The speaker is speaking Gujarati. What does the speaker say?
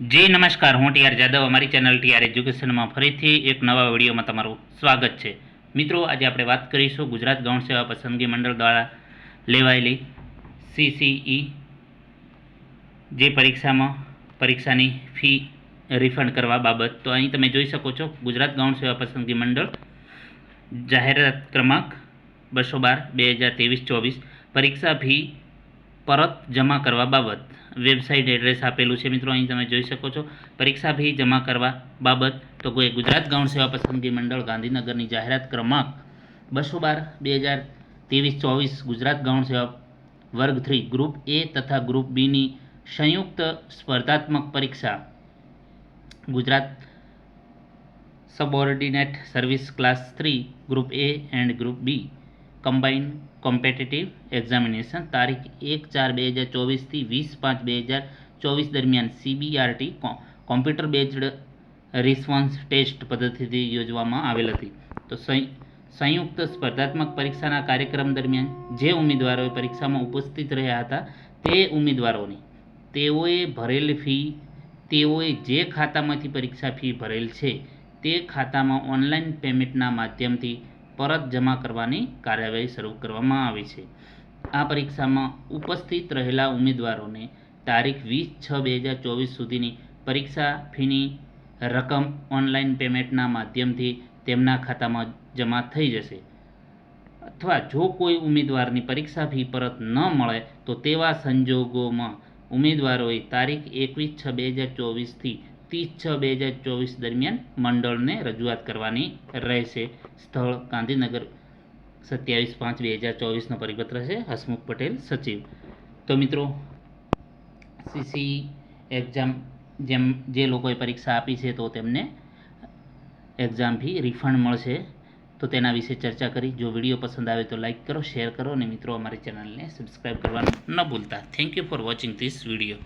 જી, નમસ્કાર. હું ટીઆર જાદવ. અમારી ચેનલ ટીઆર એજ્યુકેશનમાં ફરીથી એક નવા વિડીયોમાં તમારું સ્વાગત છે. મિત્રો, આજે આપણે વાત કરીશું ગુજરાત ગૌણ સેવા પસંદગી મંડળ દ્વારા લેવાયેલી સીસીઈ જે પરીક્ષામાં પરીક્ષાની ફી રિફંડ કરવા બાબત. તો અહીં તમે જોઈ શકો છો, ગુજરાત ગૌણ સેવા પસંદગી મંડળ જાહેરાત ક્રમાંક બસો બાર, બે હજાર ત્રેવીસ, ચોવીસ પરીક્ષા ફી પરત જમા કરવા બાબત. વેબસાઇટ એડ્રેસ આપેલું છે મિત્રો, અહીં તમે જોઈ શકો છો. પરીક્ષા ફી જમા કરવા બાબત તો કોઈ ગુજરાત ગૌણ સેવા પસંદગી મંડળ ગાંધીનગરની જાહેરાત ક્રમાંક બસો બાર, બે હજાર ત્રેવીસ, ચોવીસ, ગુજરાત ગૌણ સેવા વર્ગ થ્રી, ગ્રુપ એ તથા ગ્રુપ બીની સંયુક્ત સ્પર્ધાત્મક પરીક્ષા Gujarat subordinate service class three, group A and group B. Combined competitive examination તારીખ એક ચાર બે હજાર ચોવીસથી વીસ પાંચ બે હજાર ચોવીસ દરમિયાન CBRT computer based response test પદ્ધતિથી યોજવામાં આવેલ હતી. તો સંય- સંયુક્ત સ્પર્ધાત્મક પરીક્ષાના કાર્યક્રમ દરમિયાન જે ઉમેદવારોએ પરીક્ષામાં ઉપસ્થિત રહ્યા હતા, તે ઉમેદવારોની, તેઓએ ભરેલ ફી, તેઓએ જે ખાતામાંથી પરીક્ષા ફી ભરેલ છે, તે ખાતામાં ઓનલાઈન પેમેન્ટના માધ્યમથી પરત જમા કરવાની કાર્યવાહી શરૂ કરવામાં આવી છે. આ પરીક્ષામાં ઉપસ્થિત રહેલા ઉમેદવારોને તારીખ વીસ છ બે હજાર ચોવીસ સુધીની પરીક્ષા ફીની રકમ ઓનલાઈન પેમેન્ટના માધ્યમથી તેમના ખાતામાં જમા થઈ જશે. અથવા જો કોઈ ઉમેદવારની પરીક્ષા ફી પરત ન મળે, તો તેવા સંજોગોમાં ઉમેદવારોએ તારીખ એકવીસ છ બે હજાર ચોવીસથી ત્રીસ છ બે હજાર ચોવીસ દરમિયાન મંડળને રજૂઆત કરવાની રહેશે. સ્થળ ગાંધીનગર સત્યાવીસ પાંચ બે હજાર ચોવીસનો પરિપત્ર છે. હસમુખ પટેલ સચિવ. તો મિત્રો સીસી એક્ઝામ જેમ જે લોકોએ પરીક્ષા આપી છે તો તેમને એક્ઝામ ફી રિફંડ મળશે. તો તેના વિશે ચર્ચા કરી. જો વીડિયો પસંદ આવે તો લાઈક કરો, શેર કરો અને મિત્રો અમારી ચેનલને સબસ્ક્રાઈબ કરવાનું ન ભૂલતા. Thank you for watching this video.